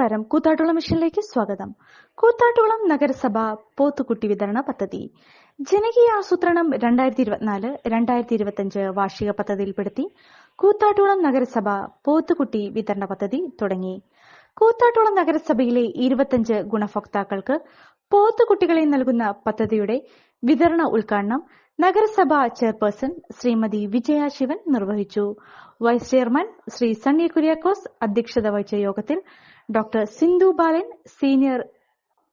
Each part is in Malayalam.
നമസ്കാരം. കൂത്താട്ടുളം മിഷനിലേക്ക് സ്വാഗതം. കൂത്താട്ടുളം നഗരസഭ പോത്തുകുട്ടി വിതരണ പദ്ധതി. ജനകീയ ആസൂത്രണം രണ്ടായിരത്തി ഇരുപത്തിനാല് രണ്ടായിരത്തി ഇരുപത്തിയഞ്ച് വാർഷിക പദ്ധതിയിൽപ്പെടുത്തി കൂത്താട്ടുളം നഗരസഭ പോത്തുകുട്ടി വിതരണ പദ്ധതി തുടങ്ങി. കൂത്താട്ടുളം നഗരസഭയിലെ ഇരുപത്തിയഞ്ച് ഗുണഭോക്താക്കൾക്ക് പോത്തുകുട്ടികളെ നൽകുന്ന പദ്ധതിയുടെ വിതരണ ഉദ്ഘാടനം നഗരസഭ ചെയർപേഴ്സൺ ശ്രീമതി വിജയ ശിവൻ നിർവഹിച്ചു. വൈസ് ചെയർമാൻ ശ്രീ സണ്ണി കുര്യാക്കോസ് അധ്യക്ഷത വഹിച്ച യോഗത്തിൽ doctor Sindhu Balan senior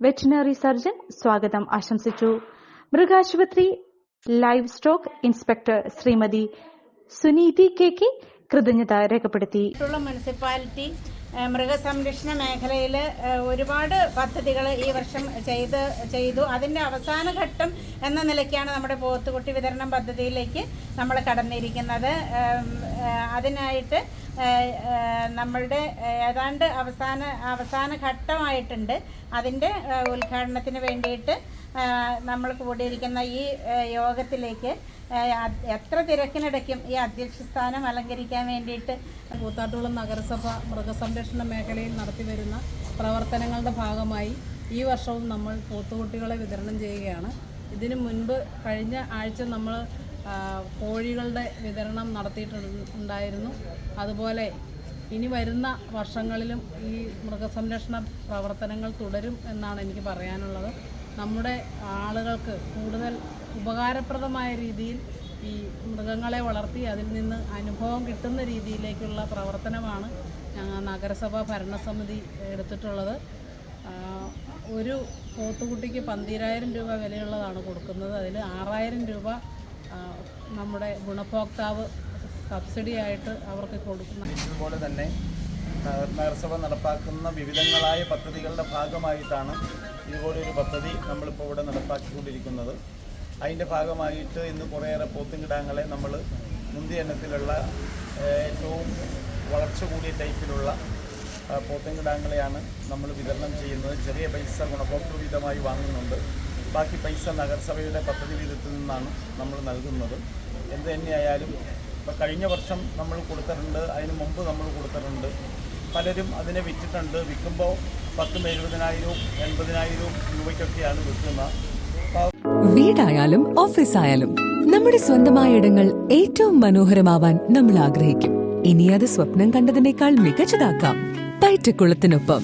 veterinary surgeon സ്വാഗതം ആശംസിച്ചു. മൃഗാശുപത്രി livestock inspector Shrimati Suneethi K കൃതജ്ഞത രേഖപ്പെടുത്തി. മുനിസിപ്പാലിറ്റി മൃഗസംരക്ഷണ മേഖലയിൽ ഒരുപാട് പദ്ധതികൾ ഈ വർഷം ചെയ്ത് ചെയ്തു. അതിന്റെ അവസാന ഘട്ടം എന്ന നിലയ്ക്കാണ് നമ്മുടെ പോത്തുകുട്ടി വിതരണം പദ്ധതിയിലേക്ക് നമ്മൾ കടന്നിരിക്കുന്നത്. അതിനായിട്ട് നമ്മളുടെ ഏതാണ്ട് അവസാന അവസാന ഘട്ടമായിട്ടുണ്ട്. അതിന്റെ ഉദ്ഘാടനത്തിന് വേണ്ടിയിട്ട് നമ്മൾ കൂടിയിരിക്കുന്ന ഈ യോഗത്തിലേക്ക് എത്ര തിരക്കിനിടയ്ക്കും ഈ അധ്യക്ഷ സ്ഥാനം അലങ്കരിക്കാൻ വേണ്ടിയിട്ട് കൂത്താട്ടുകുളം നഗരസഭ മൃഗസംരക്ഷണ മേഖലയിൽ നടത്തിവരുന്ന പ്രവർത്തനങ്ങളുടെ ഭാഗമായി ഈ വർഷവും നമ്മൾ പോത്തുകുട്ടികളെ വിതരണം ചെയ്യുകയാണ്. ഇതിനു മുൻപ് കഴിഞ്ഞ ആഴ്ച നമ്മൾ കോഴികളുടെ വിതരണം നടത്തിയിട്ടുണ്ടായിരുന്നു അതുപോലെ ഇനി വരുന്ന വർഷങ്ങളിലും ഈ മൃഗസംരക്ഷണ പ്രവർത്തനങ്ങൾ തുടരും എന്നാണ് എനിക്ക് പറയാനുള്ളത്. നമ്മുടെ ആളുകൾക്ക് കൂടുതൽ ഉപകാരപ്രദമായ രീതിയിൽ ഈ മൃഗങ്ങളെ വളർത്തി അതിൽ നിന്ന് അനുഭവം കിട്ടുന്ന രീതിയിലേക്കുള്ള പ്രവർത്തനമാണ് ഞങ്ങൾ നഗരസഭാ ഭരണസമിതി എടുത്തിട്ടുള്ളത്. ഒരു പോത്തുകുട്ടിക്ക് പന്തിരായിരം രൂപ വിലയുള്ളതാണ് കൊടുക്കുന്നത്. അതിൽ ആറായിരം രൂപ നമ്മുടെ ഗുണഭോക്താവ് സബ്സിഡി ആയിട്ട് അവർക്ക് കൊടുക്കുന്ന ഇതുപോലെ തന്നെ നഗരസഭ നടപ്പാക്കുന്ന വിവിധങ്ങളായ പദ്ധതികളുടെ ഭാഗമായിട്ടാണ് ഇതുപോലെ ഒരു പദ്ധതി നമ്മളിപ്പോൾ ഇവിടെ നടപ്പാക്കിക്കൊണ്ടിരിക്കുന്നത്. അതിന്റെ ഭാഗമായിട്ട് ഇന്ന് കുറേയേറെ പോത്തുകിടാങ്ങളെ നമ്മൾ മുന്തിയ എണ്ണത്തിലുള്ള ഏറ്റവും വളർച്ച കൂടിയ ടൈപ്പിലുള്ള പോത്തുകിടാങ്ങളെയാണ് നമ്മൾ വിതരണം ചെയ്യുന്നത്. ചെറിയ പൈസ ഗുണഭോക്തൃ വിധമായി വാങ്ങുന്നുണ്ട്. ബാക്കി പൈസ നഗരസഭയുടെ പദ്ധതി വിധത്തിൽ നിന്നാണ് നമ്മൾ നൽകുന്നത്. എന്ത് തന്നെയായാലും ഇപ്പം കഴിഞ്ഞ വർഷം നമ്മൾ കൊടുത്തിട്ടുണ്ട് അതിന് മുമ്പ് നമ്മൾ കൊടുത്തിട്ടുണ്ട്. പലരും അതിനെ വിറ്റിട്ടുണ്ട്. വിൽക്കുമ്പോൾ പത്തും എഴുപതിനായിരവും എൺപതിനായിരവും രൂപയ്ക്കൊക്കെയാണ് വിൽക്കുന്നത്. വീടായാലും ഓഫീസായാലും നമ്മുടെ സ്വന്തമായ ഇടങ്ങൾ ഏറ്റവും മനോഹരമാവാൻ നമ്മൾ ആഗ്രഹിക്കും. ഇനി അത് സ്വപ്നം കണ്ടതിനേക്കാൾ മികച്ചതാക്കാം. പൈറ്റക്കുളത്തിനൊപ്പം.